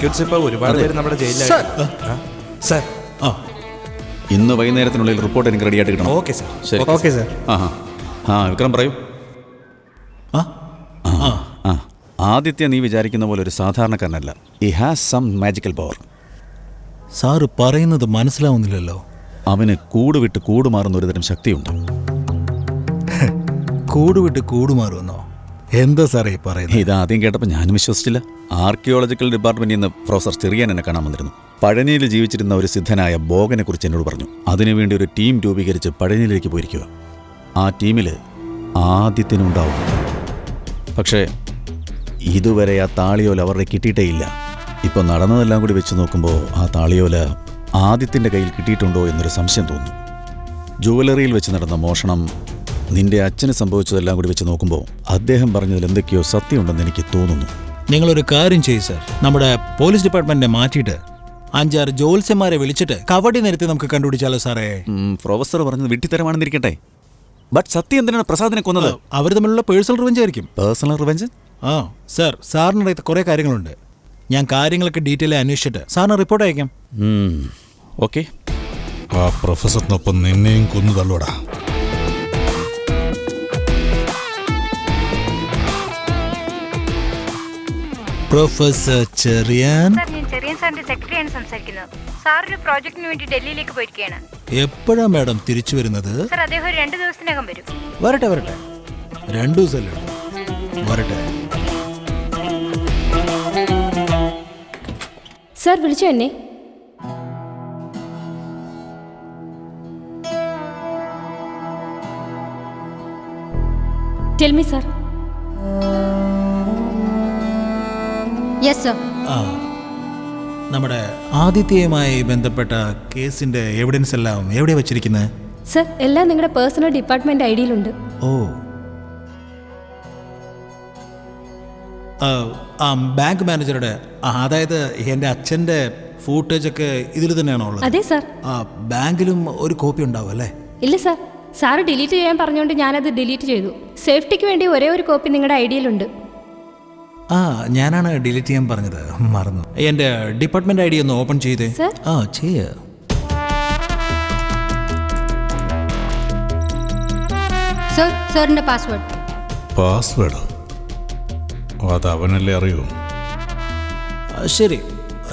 Sir അക്യൂട്ട്സ് ഇപ്പോൾ ഒരുപാട് പേര് നമ്മുടെ ജയിലിലാണ് സർ. ആ? ഇന്ന് വൈകുന്നേരത്തിനുള്ളിൽ റിപ്പോർട്ട് എനിക്ക് റെഡിയായിട്ട് കിട്ടണം. Okay sir. ശരി. Okay sir. ആ ആ. വിക്രം പറയൂ. ആ? ആ ആ. ആദിത്യ നീ വിചാരിക്കുന്ന പോലെ ഒരു സാധാരണക്കാരനല്ല. ഈ has some magical power sir പറയുന്നത് മനസ്സിലാവുന്നില്ലല്ലോ. അവന് കൂടുവിട്ട് കൂടുമാറുന്ന കൂട് മാറുന്ന ഒരുതരം ശക്തിയുണ്ട്. കൂടുവിട്ട് കൂടുമാറുമെന്നോ? എന്താ സാറേ പറയുന്നത്? ഇത് ആദ്യം കേട്ടപ്പോൾ ഞാനും വിശ്വസിച്ചില്ല. ആർക്കിയോളജിക്കൽ ഡിപ്പാർട്ട്മെന്റിൽ നിന്ന് പ്രൊഫസർ ചെറിയാൻ എന്നെ കാണാൻ വന്നിരുന്നു. പഴനിയിൽ ജീവിച്ചിരുന്ന ഒരു സിദ്ധനായ ബോഗനെ കുറിച്ച് എന്നോട് പറഞ്ഞു. അതിനുവേണ്ടി ഒരു ടീം രൂപീകരിച്ച് പഴനിയിലേക്ക് പോയിരിക്കുക. ആ ടീമിൽ ആദ്യത്തിനുണ്ടാവും പക്ഷേ ഇതുവരെ ആ താളിയോല അവരുടെ കിട്ടിയിട്ടേ ഇല്ല. ഇപ്പോൾ നടന്നതെല്ലാം കൂടി വെച്ച് നോക്കുമ്പോൾ ആ താളിയോല ആദ്യത്തിന്റെ കയ്യിൽ കിട്ടിയിട്ടുണ്ടോ എന്നൊരു സംശയം തോന്നുന്നു. ജുവലറിയിൽ വെച്ച് നടന്ന മോഷണം നിന്റെ അച്ഛന് സംഭവിച്ചതെല്ലാം കൂടി വെച്ച് നോക്കുമ്പോൾ അദ്ദേഹം പറഞ്ഞതിൽ എന്തൊക്കെയോ സത്യമുണ്ടെന്ന് എനിക്ക് തോന്നുന്നു. നിങ്ങളൊരു കാര്യം ചെയ്യും സാർ. നമ്മുടെ പോലീസ് ഡിപ്പാർട്ട്മെന്റിനെ മാറ്റിയിട്ട് അഞ്ചാറ് ജോത്സ്യന്മാരെ വിളിച്ചിട്ട് കബഡി നിരത്തി നമുക്ക് കണ്ടുപിടിച്ചാലോ സാറേ? പ്രൊഫസർ പറഞ്ഞത് വിട്ടിത്തരമാണെന്നിരിക്കട്ടെ. ബട്ട് സത്യം എന്തിനാണ് പ്രസാദിനെ കൊന്നത്? അവർ തമ്മിലുള്ള പേഴ്സണൽ റിവഞ്ച് ആയിരിക്കും. പേഴ്സണൽ റിവെഞ്ച് ആ സാർ സാറിനറിയാത്ത കുറേ കാര്യങ്ങളുണ്ട്. ഞാൻ കാര്യങ്ങളൊക്കെ ഡീറ്റെയിൽ അന്വേഷിച്ചിട്ട് സാറിന് റിപ്പോർട്ട് അയക്കാം. ഓക്കെ ആ പ്രൊഫസറിനൊപ്പം നിന്നെയും കൊന്നു തള്ളൂടാ പ്രൊഫസർ ചെറിയാൻ. സാർ ഞാൻ ചെറിയൻ സാറിന്റെ സെക്രട്ടറിയാണ് സംസാരിക്കുന്നത്. സാർ ഒരു പ്രോജക്റ്റിന് വേണ്ടി ഡൽഹിയിലേക്ക് പോയിരിക്കുകയാണ്. എപ്പോഴാ മാഡം തിരിച്ചു വരുന്നത്? സാർ അദ്ദേഹം ഒരു രണ്ട് ദിവസത്തിനകം വരും. വരട്ടെ വരട്ടെ. രണ്ടു ദിവസമല്ലേ? ഉള്ളൂ. വരട്ടെ. സാർ വിളിച്ചു എന്നെ? ടെൽമി സാർ യെസ് സർ ആ നമ്മുടെ ആദിത്യയുമായി ബന്ധപ്പെട്ട കേസിന്റെ എവിഡൻസ് എല്ലാം എവിടെ വെച്ചിരിക്കുന്നത് സർ എല്ലാം നിങ്ങളുടെ പേഴ്സണൽ ഡിപ്പാർട്ട്മെന്റ് ഐ ഡിയിലുണ്ട്. ഓ. ആ, ബാങ്ക് മാനേജറുടെ അതായത് എന്റെ അച്ഛന്റെ ഫൂട്ടേജ് ഒക്കെ ഇതിൽ തന്നെയാണോ ഉള്ളത്? അതെ സർ. ആ ബാങ്കിലും ഒരു കോപ്പി ഉണ്ടാവും അല്ലേ? ഇല്ല സർ. സാർ ഡിലീറ്റ് ചെയ്യാൻ പറഞ്ഞുകൊണ്ട് ഞാനത് ഡിലീറ്റ് ചെയ്തു. സേഫ്റ്റിക്ക് വേണ്ടി ഒരേ ഒരു കോപ്പി നിങ്ങളുടെ ഐ ഡിയിലുണ്ട്. ആ ഞാനാണ് ഡിലീറ്റ് ചെയ്യാൻ പറഞ്ഞത്. മറന്നു. എന്റെ ഡിപ്പാർട്ട്മെന്റ് ഐ ഡി ഒന്ന് ഓപ്പൺ ചെയ്തേ. Sir? ആ ചെയ്യ. സർ സാറിന്റെ പാസ്വേഡ്. പാസ്വേഡ്? അത് അവനല്ലേ അറിയൂ. ശരി.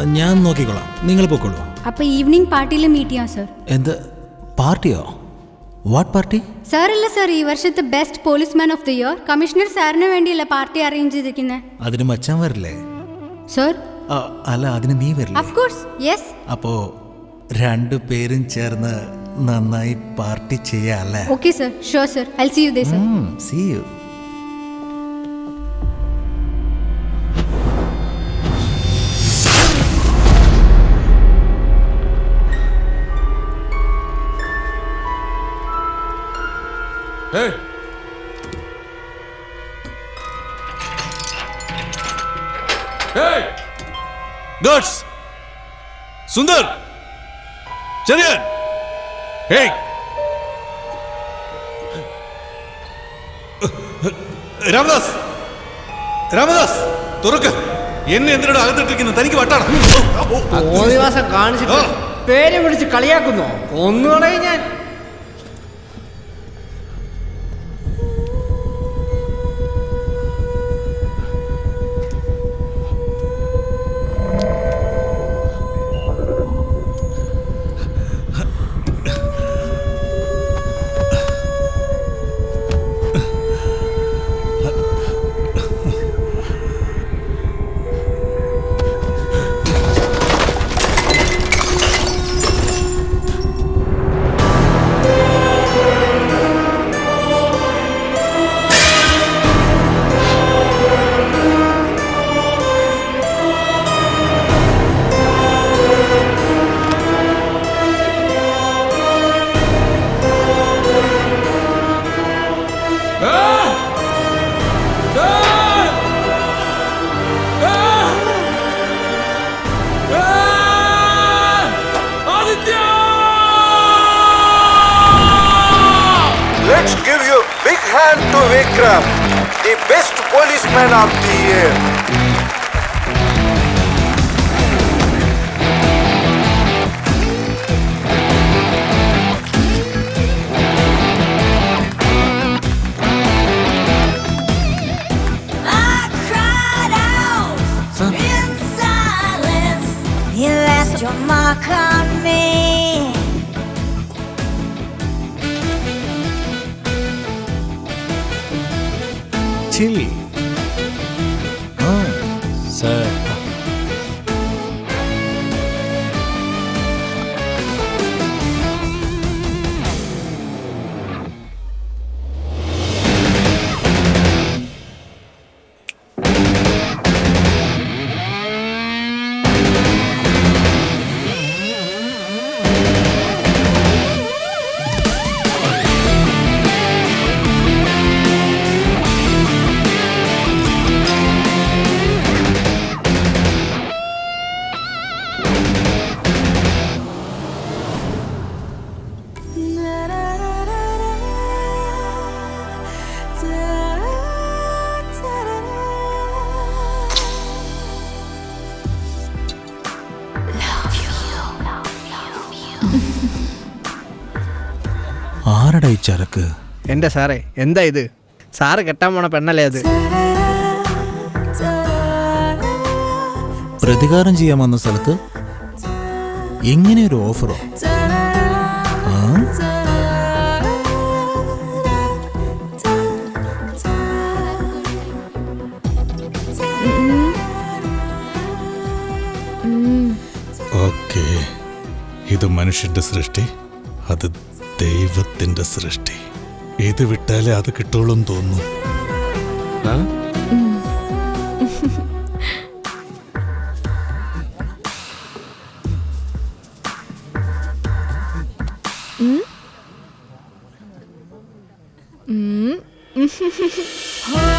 ഞാൻ നോക്കിക്കോളാം. നിങ്ങൾ പൊക്കോളൂ. അപ്പൊ ഈവനിങ് പാർട്ടിയിൽ മീറ്റ് ചെയ്യാം സർ? എന്ത്? പാർട്ടിയോ? What party? സാറല്ല സാർ ഈ വർഷത്തെ best policeman of the year commissioner സാറിന് വേണ്ടിയല്ല പാർട്ടി അറേഞ്ച് ചെയ്തിരിക്കുന്നത് അതിന് മച്ചാൻ വരില്ലേ? സർ അല്ല അതിന് നീ വരില്ലേ? ഓഫ് കോഴ്സ് യെസ് അപ്പോ രണ്ടു പേരും ചേർന്ന് നന്നായി party ചെയ്യാല്ലേ okay sir sure sir I see you they sir see you guys. Sundar. Cheriyan. Hey Ramadas. Ramadas തുറക്ക്. എന്നെ എന്തിനാണ് അകത്തിട്ടിരിക്കുന്നത്? തനിക്ക് വട്ടാണ്. തോന്നിവാസം കാണിച്ചിട്ട് പേര് വിളിച്ച് കളിയാക്കുന്നോ? കൊന്നുകളയും ഞാൻ. big hand to Vikram, the best policeman of the year. I cried out in silence. Left your mark on me. ചിൽ ആ ആരടാ ഈ ചരക്ക്? എന്റെ സാറേ എന്താ ഇത്? സാറ് കെട്ടാൻ പോണ പെണ്ണല്ലേ അത്? പ്രതികാരം ചെയ്യാൻ വന്ന സ്ഥലത്ത് എങ്ങനെ ഒരു ഓഫറോ? ഓക്കെ. ഇത് മനുഷ്യന്റെ സൃഷ്ടി. അത് ദൈവത്തിന്റെ സൃഷ്ടി. ഇത് വിട്ടാലേ അത് കിട്ടുള്ളൂ തോന്നുന്നു. എന്താ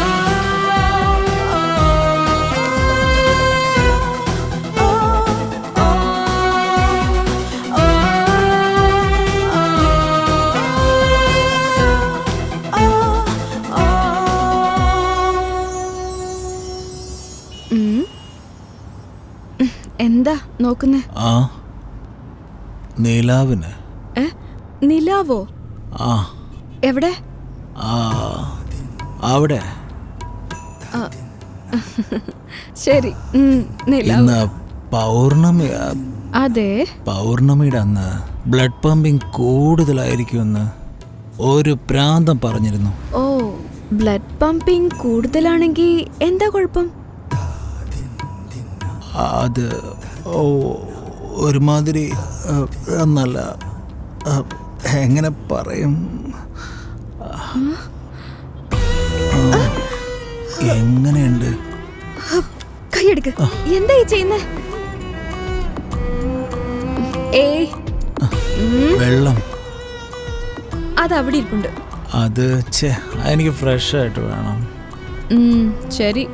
നോക്കുന്നേ. ആ. നിലാവിന്. ഏ? നിലാവോ? ആ. എവിടെ? ആ. അവിടെ. ശരി. ഇന്ന് പൗർണമി അതെ. പൗർണമിയുടെ അന്ന് ബ്ലഡ് പമ്പിങ് കൂടുതലായിരിക്കുമെന്ന് ഒരു പ്രാന്തം പറഞ്ഞിരുന്നു. ഓ ബ്ലഡ് പമ്പിങ് കൂടുതലാണെങ്കിൽ എന്താ കുഴപ്പം? അത് ഒരുമാതിരി എന്നല്ല എങ്ങനെ പറയും? എങ്ങനെയുണ്ട്? കൈയെടുക്ക്. എന്താ ഈ ചെയ്യുന്നേ? ഏയ്. വെള്ളം. അത് അവിടെ ഇരിപ്പുണ്ട്. അത് ഛേ എനിക്ക് ഫ്രഷ് ആയിട്ട് വേണം. ശരി.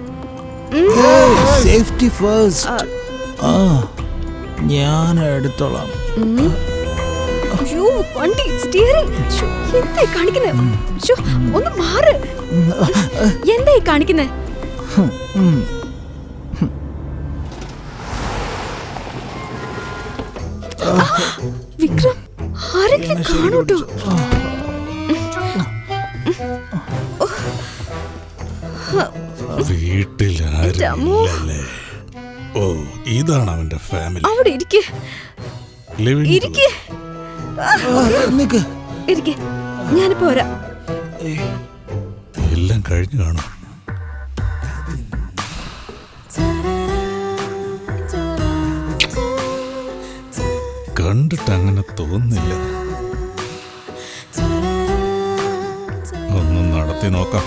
സേഫ്റ്റി ഫസ്റ്റ് ആ ഞാൻ എടുത്തോളാം. അയ്യോ വണ്ടി സ്റ്റിയറിംഗ് എന്തായി കാണിക്കുന്നേ? ശ്ശോ, ഒന്ന് മാറ്. എന്തായി കാണിക്കുന്നേ? വിക്രം ആരെങ്കിലും കാണൂട്ടോ? അമ്മോ. ഓ. ഇതാണ് അവന്റെ ഫാമിലി അവിടെ ഇരിക്കെ. ലിവിംഗ് ഇരിക്കെ. നിക്ക്. ഇരിക്കെ. ഞാനിപ്പോ വരാം. എല്ലാം കഴിഞ്ഞു കാണും. കണ്ടിട്ട് അങ്ങനെ തോന്നില്ല ഒന്നും നടത്തി നോക്കാം.